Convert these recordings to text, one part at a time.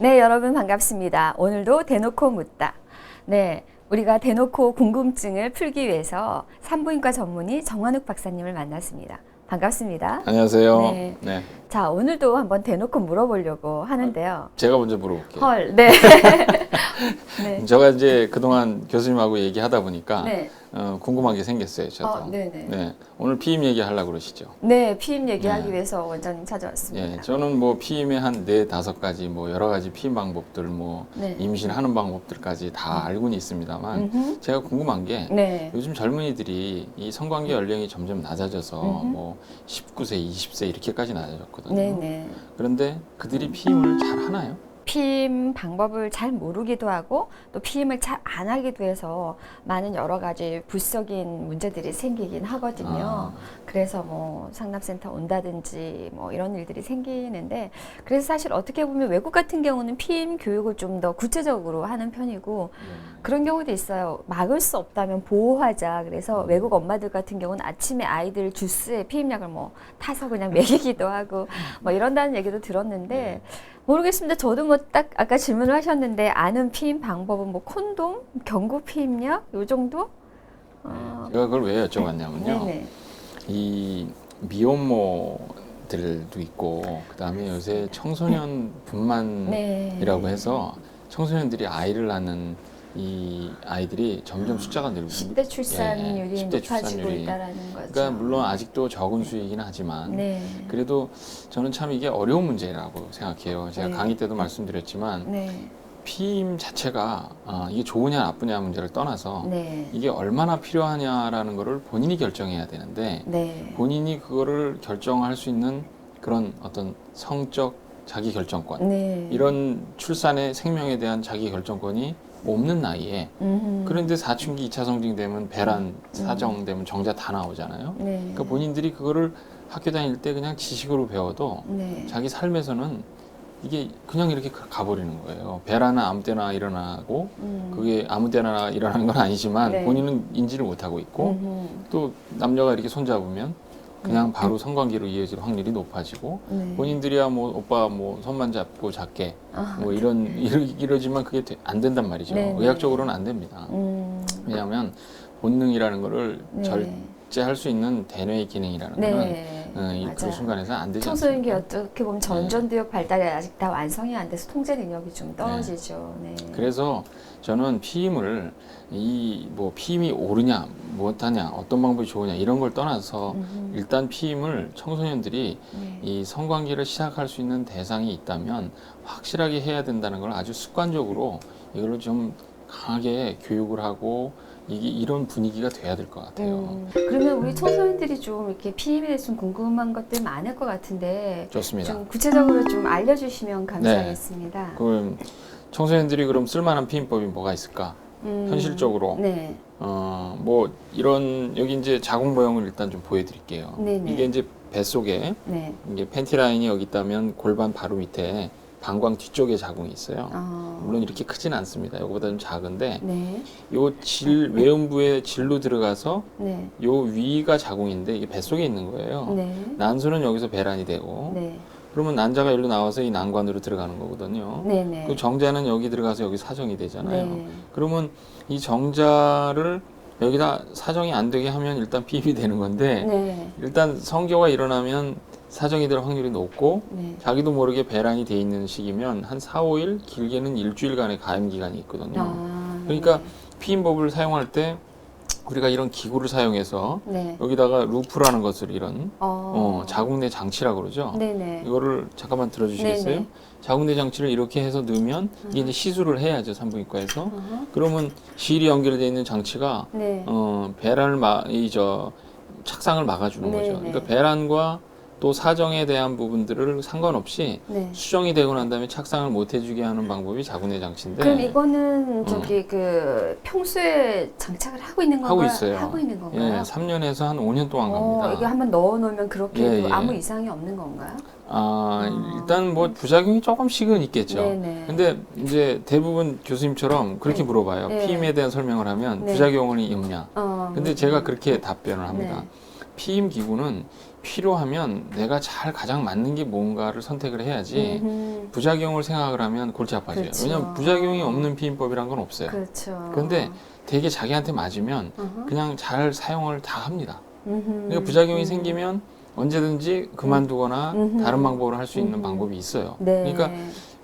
네, 여러분 반갑습니다. 오늘도 대놓고 묻다. 네, 우리가 대놓고 궁금증을 풀기 위해서 산부인과 전문의 정환욱 박사님을 만났습니다. 반갑습니다. 안녕하세요. 네. 네. 자, 오늘도 한번 대놓고 물어보려고 하는데요. 제가 먼저 물어볼게요. 헐, 네. 네. 제가 이제 그동안 교수님하고 얘기하다 보니까 네. 어, 궁금한 게 생겼어요. 저도. 어, 네네. 네. 오늘 피임 얘기하려고 그러시죠. 네, 피임 얘기하기 네. 위해서 원장님 찾아왔습니다. 예, 저는 뭐 피임의 한 네 다섯 가지 뭐 여러 가지 피임 방법들 뭐 네. 임신하는 방법들까지 다 알고는 있습니다만 음흠. 제가 궁금한 게 네. 요즘 젊은이들이 이 성관계 연령이 점점 낮아져서 음흠. 뭐 19세, 20세 이렇게까지 낮아졌거든요. 네네. 그런데 그들이 피임을 잘 하나요? 피임 방법을 잘 모르기도 하고 또 피임을 잘 안 하기도 해서 많은 여러 가지 불석인 문제들이 생기긴 하거든요. 아. 그래서 뭐 상담센터 온다든지 뭐 이런 일들이 생기는데 그래서 사실 어떻게 보면 외국 같은 경우는 피임 교육을 좀 더 구체적으로 하는 편이고 그런 경우도 있어요. 막을 수 없다면 보호하자. 그래서 외국 엄마들 같은 경우는 아침에 아이들 주스에 피임약을 뭐 타서 그냥 먹이기도 하고 뭐 이런다는 얘기도 들었는데 모르겠습니다. 저도 뭐 딱 아까 질문을 하셨는데 아는 피임 방법은 뭐 콘돔, 경구 피임약 요 정도? 어, 제가 그걸 왜 여쭤봤냐면요. 네네. 이 미혼모들도 있고 그다음에 요새 청소년 분만이라고 네. 해서 청소년들이 아이를 낳는 이 아이들이 점점 숫자가 늘고 10대 출산율이 예, 10대 높아지고 출산율이. 있다라는 거죠. 그러니까 물론 아직도 적은 수이긴 하지만 네. 그래도 저는 참 이게 어려운 문제라고 생각해요. 제가 네. 강의 때도 말씀드렸지만 네. 피임 자체가 아, 이게 좋으냐 나쁘냐 문제를 떠나서 네. 이게 얼마나 필요하냐라는 거를 본인이 결정해야 되는데 네. 본인이 그거를 결정할 수 있는 그런 어떤 성적 자기 결정권 네. 이런 출산의 생명에 대한 자기 결정권이 없는 나이에 음흠. 그런데 사춘기 2차 성징 되면 배란 사정 되면 정자 다 나오잖아요. 네. 그러니까 본인들이 그거를 학교 다닐 때 그냥 지식으로 배워도 네. 자기 삶에서는 이게 그냥 이렇게 가- 가버리는 거예요. 배란은 아무 때나 일어나고 음. 그게 아무 때나 일어나는 건 아니지만 네. 본인은 인지를 못하고 있고 음흠. 또 남녀가 이렇게 손잡으면 그냥 네. 바로 성관계로 이어질 확률이 높아지고 네. 본인들이야 뭐 오빠 뭐 손만 잡고 작게 아, 뭐 이런 이러, 이러지만 그게 돼- 안 된단 말이죠. 네, 네. 의학적으로는 안 됩니다. 음. 왜냐하면 본능이라는 거를 네. 절제할 수 있는 대뇌의 기능이라는 거는 네. 어, 이- 그. 순간에서 안 되지 청소년기? 어떻게 보면 전전두엽 발달이 아직 다 완성이 안 돼서 통제 능력이 좀 떨어지죠. 네. 그래서 저는 피임을 이 뭐 피임이 옳으냐 못하냐 어떤 방법이 좋으냐 이런 걸 떠나서 음흠. 일단 피임을 청소년들이 네. 이 성관계를 시작할 수 있는 대상이 있다면 확실하게 해야 된다는 걸 아주 습관적으로 이걸로 좀 강하게 교육을 하고 이게 이런 분위기가 돼야 될 것 같아요. 음, 그러면 우리 청소년들이 좀 이렇게 피임에 대해서 좀 궁금한 것들 많을 것 같은데 좋습니다. 좀 구체적으로 좀 알려주시면 감사하겠습니다. 그럼 청소년들이 그럼 쓸만한 피임법이 뭐가 있을까? 음, 현실적으로 네. 어, 뭐 이런 여기 이제 자궁 모형을 일단 좀 보여드릴게요. 네네. 이게 이제 뱃속에 네. 이게 팬티 라인이 여기 있다면 골반 바로 밑에 방광 뒤쪽에 자궁이 있어요. 어, 물론 이렇게 크진 않습니다. 이거보다 좀 작은데 네. 요질 외음부의 질로 들어가서 네. 요 위가 자궁인데 이게 뱃속에 있는 거예요. 네. 난소는 여기서 배란이 되고 네. 그러면 난자가 여기로 나와서 이 난관으로 들어가는 거거든요. 네. 네. 그 정자는 여기 들어가서 여기 사정이 되잖아요. 네. 그러면 이 정자를 여기다 사정이 안 되게 하면 일단 피임이 되는 건데 네. 일단 성교가 일어나면 사정이 될 확률이 높고 네. 자기도 모르게 배란이 돼 있는 시기면 한 4, 5일 길게는 일주일간의 가임 기간이 있거든요. 아, 그러니까 피임법을 사용할 때 우리가 이런 기구를 사용해서 네. 여기다가 루프라는 것을 이런 어, 어, 자궁 내 장치라고 그러죠. 네네. 이거를 잠깐만 들어주시겠어요? 네네. 자궁 내 장치를 이렇게 해서 넣으면 이게 이제 시술을 해야죠 산부인과에서. 어허. 그러면 실이 연결되어 있는 장치가 네. 어, 배란을 막이저 착상을 막아주는 네, 거죠. 네. 그러니까 배란과 또 사정에 대한 부분들을 상관없이 네. 수정이 되고 난 다음에 착상을 못 해주게 하는 방법이 자궁내 장치인데 그럼 이거는 저기 그 평소에 장착을 하고 있는 건가요? 음. 하고 있어요. 하고 있는 예, 건가요? 3년에서 한 5년 동안 어, 갑니다. 이게 한번 넣어놓으면 그렇게 예, 예. 아무 이상이 없는 건가요? 아, 아. 일단 뭐 부작용이 조금씩은 있겠죠. 네네. 근데 이제 대부분 교수님처럼 그렇게 네. 물어봐요. 네. 피임에 대한 설명을 하면 네. 부작용이 없냐. 어, 근데 제가 그렇게 답변을 합니다. 네. 피임 기구는 필요하면 내가 잘 가장 맞는 게 뭔가를 선택을 해야지 음흠. 부작용을 생각을 하면 골치 아파져요. 그렇죠. 왜냐하면 부작용이 없는 피임법이란 건 없어요. 그렇죠. 그런데 되게 자기한테 맞으면 어허. 그냥 잘 사용을 다 합니다. 음흠. 그러니까 부작용이 음. 생기면 언제든지 그만두거나 음흠. 다른 방법으로 할 수 있는 음흠. 방법이 있어요. 네. 그러니까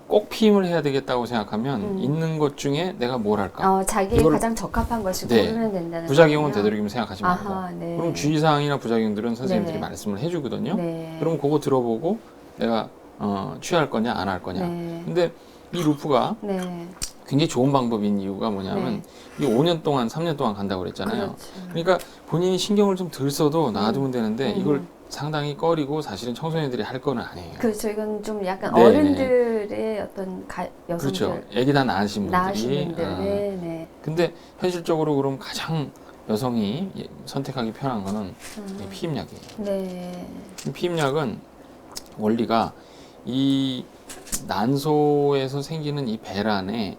꼭 피임을 해야 되겠다고 생각하면 음. 있는 것 중에 내가 뭘 할까? 어, 자기에 가장 적합한 것을 네. 고르면 된다는 부작용은 거군요. 되도록이면 생각하지 말고. 아하, 네. 그럼 주의사항이나 부작용들은 선생님들이 네. 말씀을 해주거든요. 네. 그럼 그거 들어보고 내가 어, 취할 거냐 안 할 거냐. 네. 근데 이 루프가 네. 굉장히 좋은 방법인 이유가 뭐냐면 이게 5년 동안, 3년 동안 간다고 그랬잖아요. 그렇죠. 그러니까 본인이 신경을 좀 덜 써도 놔두면 되는데 음. 이걸 상당히 꺼리고 사실은 청소년들이 할 거는 아니에요. 그렇죠. 이건 좀 약간 네, 어른들의 어떤 가, 여성들 그렇죠. 애기 다 낳으신 분들이. 분들. 아. 네, 네. 근데 현실적으로 그럼 가장 여성이 예- 선택하기 편한 거는 이 음, 피임약이에요. 네. 이 피임약은 원리가 이 난소에서 생기는 이 배란의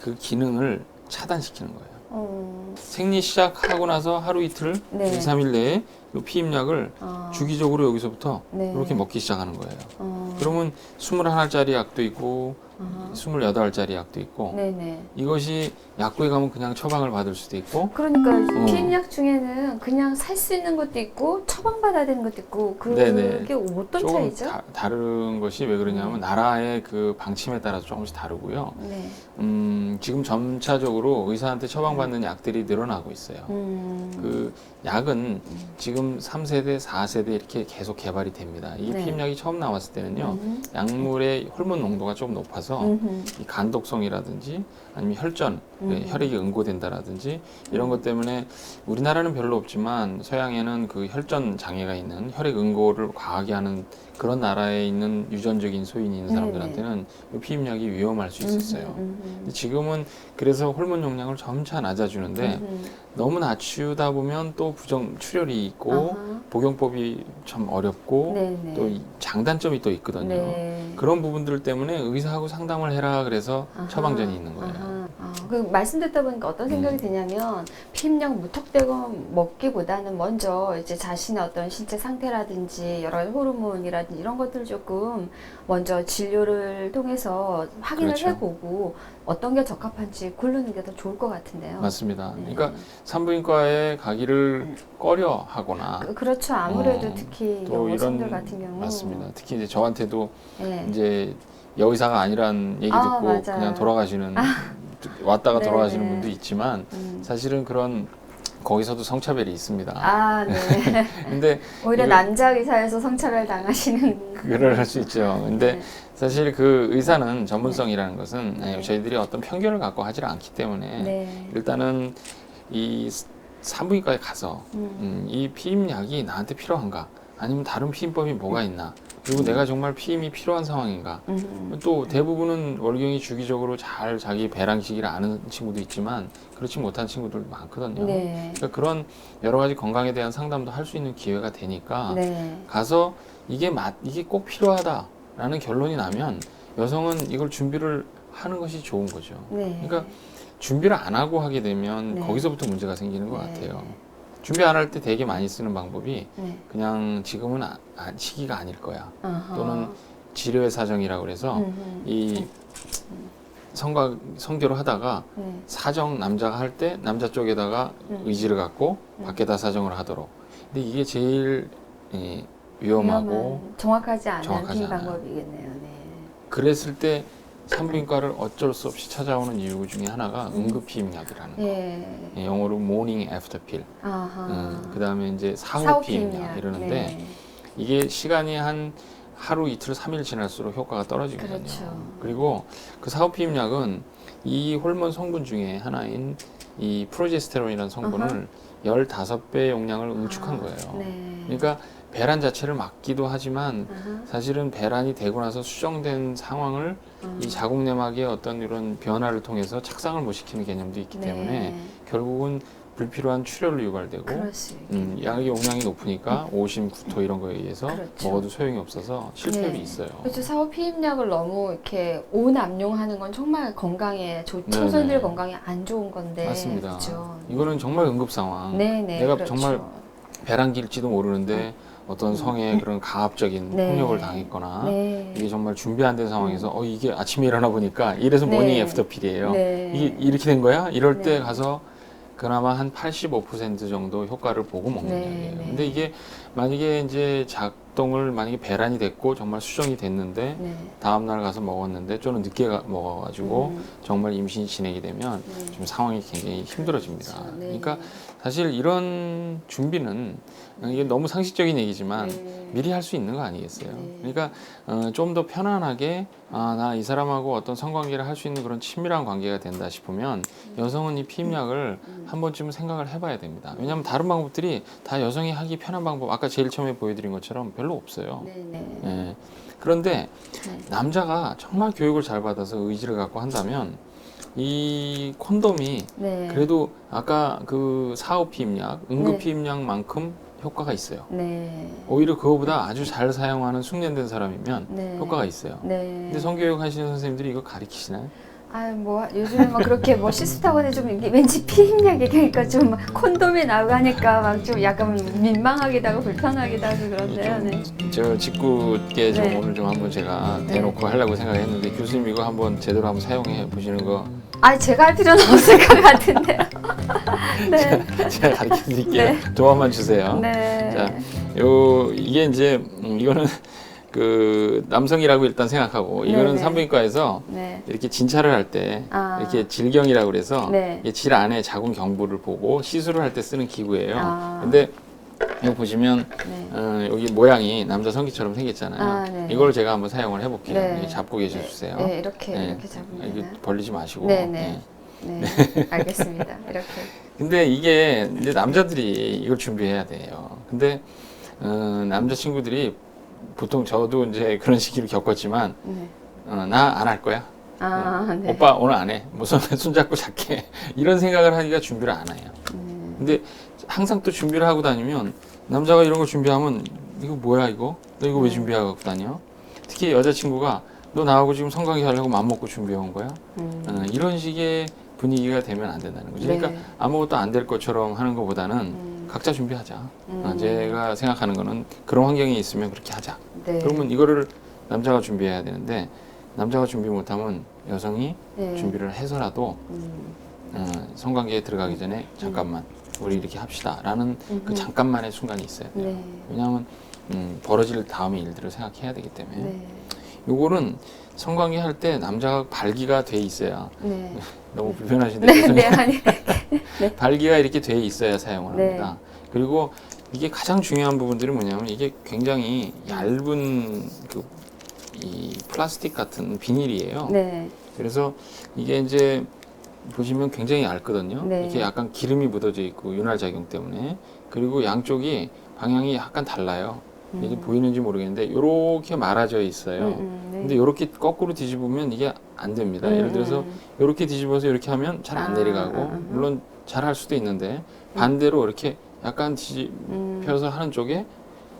그 기능을 차단시키는 거예요. 어, 생리 시작하고 나서 하루 이틀, 네. 2, 3일 내에 이 피임약을 어, 주기적으로 여기서부터 네. 이렇게 먹기 시작하는 거예요. 어, 그러면 21알짜리 약도 있고 어허. 28알짜리 약도 있고 네네. 이것이 약국에 가면 그냥 처방을 받을 수도 있고 그러니까 어. 피임약 중에는 그냥 살 수 있는 것도 있고 처방받아야 되는 것도 있고 그게 네네. 어떤 조금 차이죠? 다, 다른 것이 왜 그러냐면 음. 나라의 그 방침에 따라서 조금씩 다르고요. 네. 음, 지금 점차적으로 의사한테 처방받는 약들이 늘어나고 있어요. 음. 그 약은 지금 3세대, 4세대 이렇게 계속 개발이 됩니다. 이 네. 피임약이 처음 나왔을 때는요. 음. 약물의 호르몬 농도가 좀 높아서 음흠. 이 간독성이라든지 아니면 혈전, 그 음. 혈액이 응고된다라든지 이런 것 때문에 우리나라는 별로 없지만 서양에는 그 혈전 장애가 있는 혈액 응고를 과하게 하는 그런 나라에 있는 유전적인 소인이 있는 네네. 사람들한테는 이 피임약이 위험할 수 있었어요. 지금은 그래서 호르몬 용량을 점차 낮아주는데. 너무 낮추다 보면 또 부정 출혈이 있고 아하. 복용법이 참 어렵고 네네. 또이 장단점이 또 있거든요. 네. 그런 부분들 때문에 의사하고 상담을 해라 그래서 아하. 처방전이 있는 거예요. 아하. 아, 그 말씀 듣다 보니까 어떤 생각이 음. 드냐면 피임약 무턱대고 먹기보다는 먼저 이제 자신의 어떤 신체 상태라든지 여러 가지 호르몬이라든지 이런 것들 조금 먼저 진료를 통해서 확인을 그렇죠. 해보고 어떤 게 적합한지 고르는 게 더 좋을 것 같은데요. 맞습니다. 네. 그러니까 산부인과에 가기를 꺼려 하거나 그, 그렇죠. 아무래도 어, 특히 또 여성들 같은 경우 맞습니다. 특히 이제 저한테도 네. 이제 여의사가 아니란 얘기 아, 듣고 맞아요. 그냥 돌아가시는 왔다가 네, 돌아가시는 네. 분도 있지만 음. 사실은 그런 거기서도 성차별이 있습니다. 아, 네. 근데 오히려 남자 의사에서 성차별 당하시는. 그럴 할수 있죠. 근데 네. 사실 그 의사는 전문성이라는 것은 예, 저희들이 어떤 편견을 갖고 하지 않기 때문에 네. 일단은 이 산부인과에 가서 음. 음, 이 피임약이 나한테 필요한가? 아니면 다른 피임법이 뭐가 있나? 그리고 내가 정말 피임이 필요한 상황인가? 음. 또 대부분은 월경이 주기적으로 잘 자기 배랑 시기를 아는 친구도 있지만 그렇지 못한 친구들도 많거든요. 네. 그러니까 그런 여러 가지 건강에 대한 상담도 할 수 있는 기회가 되니까 네. 가서 이게 맞 이게 꼭 필요하다라는 결론이 나면 여성은 이걸 준비를 하는 것이 좋은 거죠. 네. 그러니까 준비를 안 하고 하게 되면 네. 거기서부터 문제가 생기는 것 네. 같아요. 준비 안 할 때 되게 많이 쓰는 방법이 네. 그냥 지금은 아, 아, 시기가 아닐 거야. 아하. 또는 지뢰 사정이라고 그래서 음흠. 네. 이 성가 성교를 하다가 네. 사정 남자가 할 때 남자 쪽에다가 음. 의지를 갖고 음. 밖에다 사정을 하도록. 근데 이게 제일 예, 위험하고 정확하지 않은 정확하지 않아요. 방법이겠네요. 네. 그랬을 때 산부인과를 어쩔 수 없이 찾아오는 이유 중에 하나가 음. 응급피임약이라는 거. 예. 예, 영어로 morning after pill. 아하. 음, 그 다음에 이제 사후 사후 피임약 피임약. 이러는데 네. 이게 시간이 한 하루 이틀 삼일 지날수록 효과가 떨어지거든요. 그렇죠. 리고 그 사후 피임약은 이 호르몬 성분 중에 하나인 이 프로제스테론이라는 성분을 15배 용량을 응축한 아, 거예요. 네. 그러니까 배란 자체를 막기도 하지만 아하. 사실은 배란이 되고 나서 수정된 상황을 음. 이 자궁 내막의 어떤 이런 변화를 통해서 착상을 못 시키는 개념도 있기 네. 때문에 결국은 불필요한 출혈로 유발되고 그럴 수 있겠네요. 음, 약의 용량이 높으니까 오심, 구토 이런 거에 의해서 그렇죠. 먹어도 소용이 없어서 실패율이 네. 있어요. 그렇죠. 사후 피임약을 너무 이렇게 온 압용하는 건 정말 건강에 조, 네네. 초선들 건강에 안 좋은 건데. 맞습니다. 그렇죠. 이거는 정말 응급 상황. 네네. 내가 그렇죠. 정말 배란 길지도 모르는데 어 떤 성의 그런 가압적인 네. 폭력을 당했거나 네. 이게 정말 준비 안 된 상황에서 어 이게 아침에 일어나 보니까 이래서 네. 모닝 애프터필이에요. 네. 이게 이렇게 된 거야? 이럴 네. 때 가서 그나마 한 85% 정도 효과를 보고 먹는 네, 약이에요. 네. 근데 이게 만약에 이제 작 동을 만약에 배란이 됐고 정말 수정이 됐는데 네. 다음 날 가서 먹었는데 저는 늦게 가- 먹어가지고 음. 정말 임신이 진행이 되면 네. 좀 상황이 굉장히 힘들어집니다. 그렇죠. 네. 그러니까 사실 이런 준비는 이게 너무 상식적인 얘기지만 네. 미리 할 수 있는 거 아니겠어요? 네. 그러니까 어, 좀 더 편안하게 아, 나 이 사람하고 어떤 성관계를 할 수 있는 그런 친밀한 관계가 된다 싶으면 여성은 이 피임약을 음. 한 번쯤은 생각을 해봐야 됩니다. 왜냐하면 다른 방법들이 다 여성이 하기 편한 방법 아까 제일 처음에 보여드린 것처럼 별로 없어요. 네. 네. 예. 그런데 네. 남자가 정말 교육을 잘 받아서 의지를 갖고 한다면 이 콘돔이 네. 그래도 아까 그 사후 피임약, 응급 네. 피임약만큼 효과가 있어요. 네. 오히려 그거보다 아주 잘 사용하는 숙련된 사람이면 네. 효과가 있어요. 네. 근데 성교육 하시는 선생님들이 이거 가르치시나요? 아유 뭐 요즘에 막 그렇게 뭐 시스타원에 좀 이게 왠지 피임약 얘기하니까 좀 콘돔이 나가니까 막 좀 약간 민망하기도 하고 불편하기도 하고 그런데요. 네. 저 직구께 좀 네. 오늘 좀 한번 제가 네. 대놓고 하려고 생각했는데 교수님 이거 한번 제대로 한번 사용해 보시는 거 아 제가 할 필요는 없을 것 같은데요. 네. 제가 가르쳐 드릴게요. 네. 조언만 주세요. 네. 자, 요 이게 이제 음, 이거는 그 남성이라고 일단 생각하고 이거는 네, 네. 산부인과에서 네. 이렇게 진찰을 할 때 아. 이렇게 질경이라고 그래서 네. 이게 질 안에 자궁 경부를 보고 시술을 할 때 쓰는 기구예요. 아. 근데 이거 보시면 네. 어, 여기 모양이 남자 성기처럼 생겼잖아요. 아, 네. 이걸 제가 한번 사용을 해볼게요. 네. 이렇게 잡고 계셔 주세요. 네, 이렇게 네. 이렇게 잡으면 이게 되나요? 벌리지 마시고. 네, 네. 네. 알겠습니다. 이렇게. 근데 이게 이제 남자들이 이걸 준비해야 돼요. 근데 어, 남자 친구들이 보통 저도 이제 그런 시기를 겪었지만 네. 어, 나 안 할 거야. 아, 네. 오빠 오늘 안 해. 무슨 손잡고 잘게. 이런 생각을 하니까 준비를 안 해요. 음. 근데 항상 또 준비를 하고 다니면 남자가 이런 거 준비하면 이거 뭐야 이거? 너 이거 왜 음. 준비하고 다녀? 특히 여자친구가 너 나하고 지금 성관계 하려고 맘 먹고 준비해 온 거야? 음. 어, 이런 식의 분위기가 되면 안 된다는 거죠. 그러니까 네. 아무것도 안 될 것처럼 하는 것보다는 음. 각자 준비하자. 음. 어, 제가 생각하는 거는 그런 환경이 있으면 그렇게 하자. 네. 그러면 이거를 남자가 준비해야 되는데 남자가 준비 못하면 여성이 네. 준비를 해서라도 음. 어, 성관계에 들어가기 전에 잠깐만 우리 이렇게 합시다라는 그 음흠. 잠깐만의 순간이 있어야 돼요. 네. 왜냐하면 음, 벌어질 다음의 일들을 생각해야 되기 때문에 네. 요거는 성관계 할 때 남자가 발기가 돼 있어야 네. 너무 불편하신데 네. 네, 아니. 발기가 이렇게 돼 있어야 사용을 네. 합니다. 그리고 이게 가장 중요한 부분들이 뭐냐면 이게 굉장히 얇은 그 이 플라스틱 같은 비닐이에요. 네. 그래서 이게 이제 보시면 굉장히 얇거든요. 네. 이렇게 약간 기름이 묻어져 있고 윤활 작용 때문에 그리고 양쪽이 방향이 약간 달라요. 이게 음. 보이는지 모르겠는데 이렇게 말아져 있어요. 음, 음, 네. 근데 이렇게 거꾸로 뒤집으면 이게 안 됩니다. 음, 예를 들어서 음. 이렇게 뒤집어서 이렇게 하면 잘안 아, 내려가고 아, 아. 물론 잘 할 수도 있는데 반대로 이렇게 약간 뒤집혀서 음. 하는 쪽에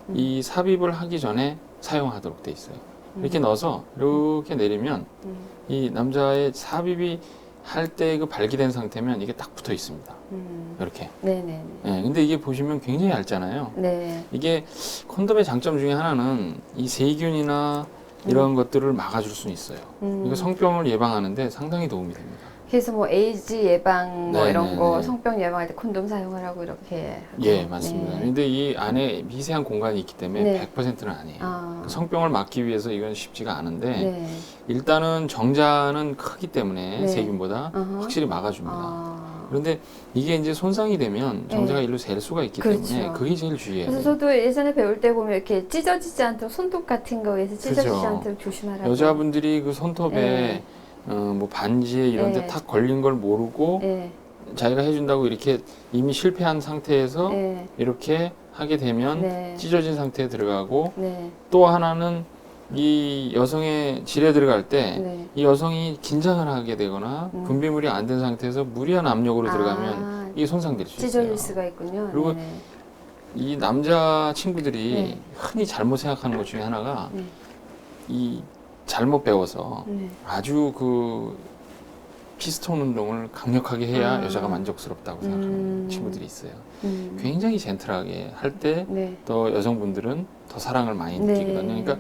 음. 이 삽입을 하기 전에 사용하도록 돼 있어요. 이렇게 음. 넣어서 이렇게 내리면 음. 이 남자의 삽입이 할 때 그 발기된 상태면 이게 딱 붙어 있습니다. 음. 이렇게. 네, 네, 네. 예, 근데 이게 보시면 굉장히 얇잖아요. 네. 이게 콘돔의 장점 중에 하나는 이 세균이나 이런 것들을 막아줄 수 있어요. 음. 이거 성병을 예방하는데 상당히 도움이 됩니다. 그래서 뭐 에이즈 예방 뭐 네, 이런 네, 거 네. 성병 예방할 때 콘돔 사용을 하고 이렇게. 예, 맞습니다. 네. 근데 이 안에 미세한 공간이 있기 때문에 네. 100%는 아니에요. 아. 그 성병을 막기 위해서 이건 쉽지가 않은데 네. 일단은 정자는 크기 때문에 네. 세균보다 어허. 확실히 막아줍니다. 아. 그런데 이게 이제 손상이 되면 정자가 네. 일로 셀 수가 있기 그렇죠. 때문에 그게 제일 주의해야 그래서. 저도 예전에 배울 때 보면 이렇게 찢어지지 않도록 손톱 같은 거에서 찢어지지 그죠. 않도록 조심하라고. 여자분들이 그 손톱에 네. 어, 뭐 반지에 이런 네. 데탁 걸린 걸 모르고 예. 자기가 해준다고 이렇게 이미 실패한 상태에서 예. 이렇게 하게 되면 네. 찢어진 상태에 들어가고 네. 또 하나는 이 여성의 질에 들어갈 때이 네. 여성이 긴장을 하게 되거나 음. 분비물이 안 된 상태에서 무리한 압력으로 들어가면 아, 이게 손상될 수 있어요. 찢어질 수가 있군요. 그리고 네네. 이 남자 친구들이 네. 흔히 잘못 생각하는 것 중에 하나가 네. 이 잘못 배워서 네. 아주 그 피스톤 운동을 강력하게 해야 아. 여자가 만족스럽다고 생각하는 음. 친구들이 있어요. 음. 굉장히 젠틀하게 할때더 네. 여성분들은 더 사랑을 많이 네. 느끼거든요. 그러니까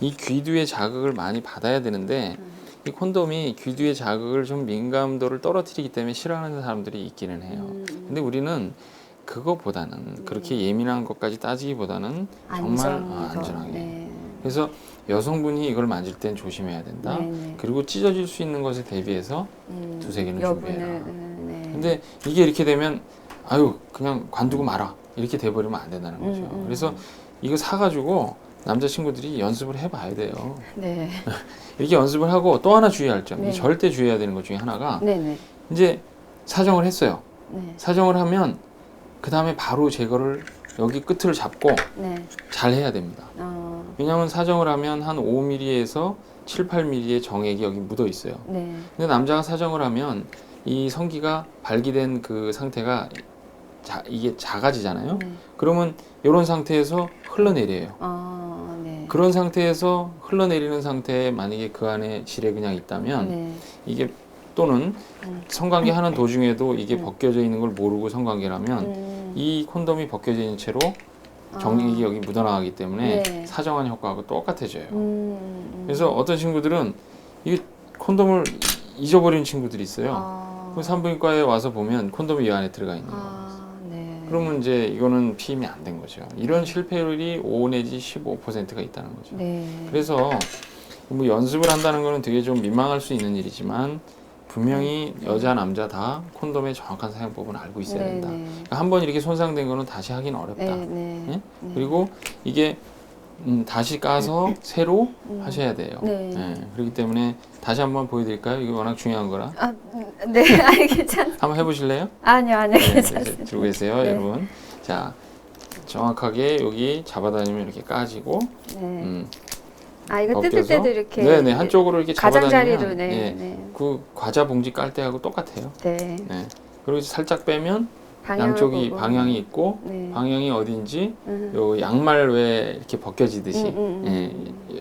이 귀두의 자극을 많이 받아야 되는데 음. 이 콘돔이 귀두의 자극을 좀 민감도를 떨어뜨리기 때문에 싫어하는 사람들이 있기는 해요. 음. 근데 우리는 그거보다는 그렇게 예민한 것까지 따지기보다는 정말 안전 아, 안전하게. 네. 그래서 여성분이 이걸 만질 땐 조심해야 된다. 네, 네. 그리고 찢어질 수 있는 것에 대비해서 음, 두세 개는 여분을, 준비해라. 음, 네. 근데 이게 이렇게 되면 아유 그냥 관두고 말아 이렇게 돼버리면 안 된다는 거죠. 음, 음. 그래서 이거 사가지고 남자친구들이 연습을 해봐야 돼요. 네. 이렇게 연습을 하고 또 하나 주의할 점, 네. 이 절대 주의해야 되는 것 중에 하나가 네, 네. 이제 사정을 했어요. 네. 사정을 하면 그 다음에 바로 제거를 여기 끝을 잡고 네. 잘 해야 됩니다. 어, 왜냐하면 사정을 하면 한 5mm에서 7, 8mm의 정액이 여기 묻어 있어요. 네. 근데 남자가 사정을 하면 이 성기가 발기된 그 상태가 자, 이게 작아지잖아요. 네. 그러면 이런 상태에서 흘러내려요. 어, 네. 그런 상태에서 흘러내리는 상태에 만약에 그 안에 질에 그냥 있다면 네. 이게 또는 음. 성관계 하는 도중에도 이게 음. 벗겨져 있는 걸 모르고 성관계를 하면 음. 이 콘돔이 벗겨져 있는 채로 아. 정액이 여기 묻어나가기 때문에 네. 사정한 효과하고 똑같아져요. 음, 음. 그래서 어떤 친구들은 이 콘돔을 잊어버리는 친구들이 있어요. 아. 그 산부인과에 와서 보면 콘돔이 이 안에 들어가 있는 거예요. 아, 네. 그러면 이제 이거는 피임이 안 된 거죠. 이런 실패율이 5 내지 15%가 있다는 거죠. 네. 그래서 뭐 연습을 한다는 거는 되게 좀 민망할 수 있는 일이지만 분명히 여자 남자 다 콘돔의 정확한 사용법은 알고 있어야 네, 된다. 네. 그러니까 한 번 이렇게 손상된 거는 다시 하긴 어렵다. 네, 네. 예? 네. 그리고 이게 음, 다시 까서 새로 음. 하셔야 돼요. 네. 예, 그렇기 때문에 다시 한번 보여드릴까요? 이거 워낙 중요한 거라. 아, 음, 네. 아니, 괜찮. 한번 해보실래요? 아니요, 아니요, 네, 괜찮습니다. 들고 계세요, 네. 여러분. 자, 정확하게 여기 잡아다니면 이렇게 까지고, 네. 음, 아, 이거 뜯을 때도 이렇게. 네네 한쪽으로 이렇게 가장자리로, 잡아다니면 네. 예, 네. 그 과자 봉지 깔 때하고 똑같아요. 네. 네. 그리고 살짝 빼면 양쪽이 보고. 방향이 있고 네. 방향이 어딘지 음. 요 양말 왜 이렇게 벗겨지듯이 음, 음, 음. 예,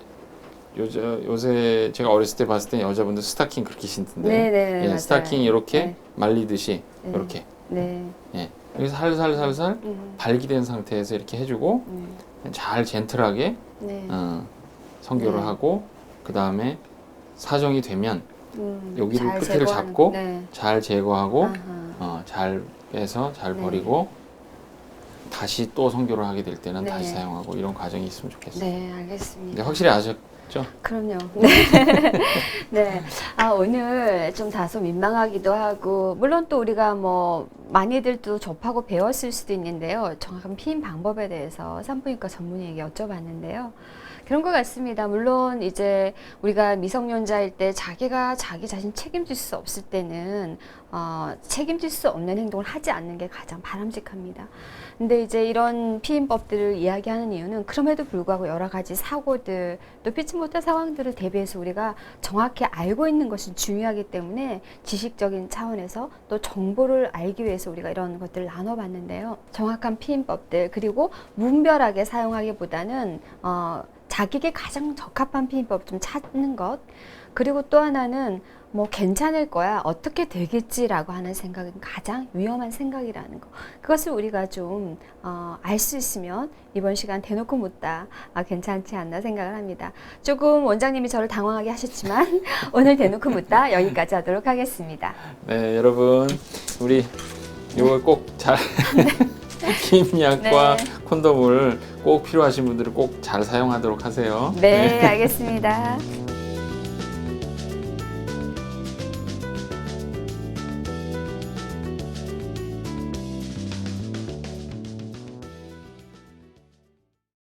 요새 요새 제가 어렸을 때 봤을 때 여자분들 스타킹 그렇게 신던데 네, 네, 네. 예. 스타킹 이렇게 네. 말리듯이 네. 이렇게 네. 예. 여기서 살살 살살 음. 발기된 상태에서 이렇게 해주고 네. 잘 젠틀하게 네. 어, 성교를 네. 하고 그 다음에 사정이 되면 음. 여기를 잘 끝에를 잡고 네. 잘 제거하고 아하. 어, 잘 빼서 잘 네. 버리고 다시 또 성교를 하게 될 때는 네. 다시 사용하고 이런 과정이 있으면 좋겠어요. 네, 알겠습니다. 이제 확실히 아셨죠? 그럼요. 네. 네. 아, 오늘 좀 다소 민망하기도 하고, 물론 또 우리가 뭐, 많이들도 접하고 배웠을 수도 있는데요. 정확한 피임 방법에 대해서 산부인과 전문의에게 여쭤봤는데요. 그런 것 같습니다. 물론 이제 우리가 미성년자일 때 자기가 자기 자신 책임질 수 없을 때는 어, 책임질 수 없는 행동을 하지 않는 게 가장 바람직합니다. 근데 이제 이런 피임법들을 이야기하는 이유는 그럼에도 불구하고 여러 가지 사고들 또 피치 못한 상황들을 대비해서 우리가 정확히 알고 있는 것이 중요하기 때문에 지식적인 차원에서 또 정보를 알기 위해서 우리가 이런 것들을 나눠봤는데요. 정확한 피임법들 그리고 무분별하게 사용하기보다는 어, 자기에게 가장 적합한 피임법 좀 찾는 것. 그리고 또 하나는 뭐 괜찮을 거야 어떻게 되겠지라고 하는 생각은 가장 위험한 생각이라는 거. 그것을 우리가 좀 어, 알 수 있으면 이번 시간 대놓고 묻다 아, 괜찮지 않나 생각을 합니다. 조금 원장님이 저를 당황하게 하셨지만 오늘 대놓고 묻다 여기까지 하도록 하겠습니다. 네, 여러분 우리 이거 꼭 잘 피임약과 네. 콘돔을 꼭 필요하신 분들은 꼭 잘 사용하도록 하세요. 네 알겠습니다